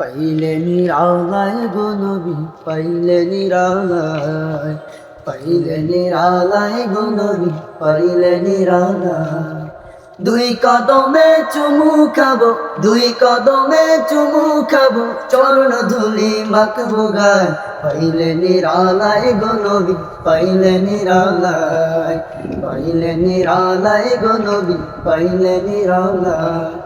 পাইলে নিরালায় গো নবী, পাইলে নিরালায়। পাইলে নিরালায় গো নবী, পাইলে নিরালায়। দুই কদমে চুমু খাব, দুই কদমে চুমু খাব, চরণ ধুলি মাখবো গায়। পাইলে নিরালায় গো নবী, পাইলে নিরালায়। পাইলে নিরালায় গো নবী, পাইলে নিরালায়।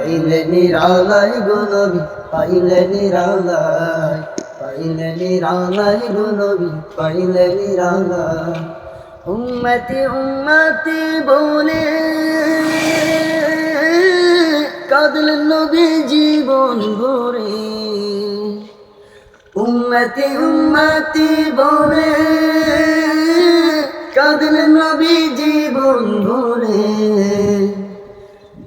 পাইলে নিরালায় গুনবি পাইলে নিরালায় পাইলে নিরালায় গুনবি পাইলে নিরালায়। উম্মতি উম্মতি বলে কাঁদলেন নবী জীবন ভরে। উম্মতি উম্মতি বলে কাঁদলেন নবী জীবন ভরে।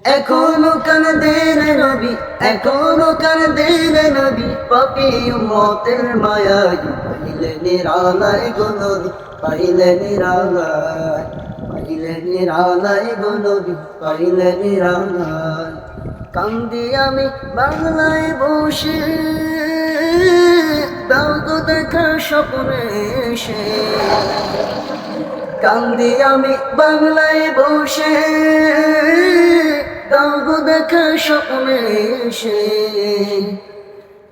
এখনও কান দেন নবী, এখনও কান দেন নবী। পাপি উম্মতের মায়ায় পাইলে নিরালায় গো নবী পাইলে নিরালায় পাইলে নিরালায় গো নবী পাইলে নিরালায় কান্দি আমি বাংলায় বসে দাও গো দেখা স্বপ্নে এসে। কান্দি আমি বাংলায় বসে দেখা স্বপ্নে এসে।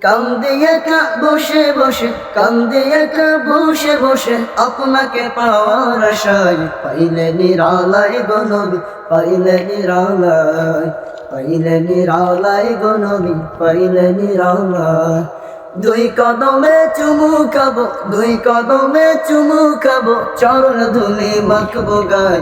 কান্দে একা বসে বসে, কান্দে একা বসে বসে, আপনাকে পাওয়ার আশায় পাইলে নিরালায় গনবি পাইলে নিরালায় পাইলে নিরালায় গনবি পাইলে নিরালায়। দুই কদমে চুমু খাব, দুই কদমে চুমু খাব, চরণ ধুলি মাখবো গায়।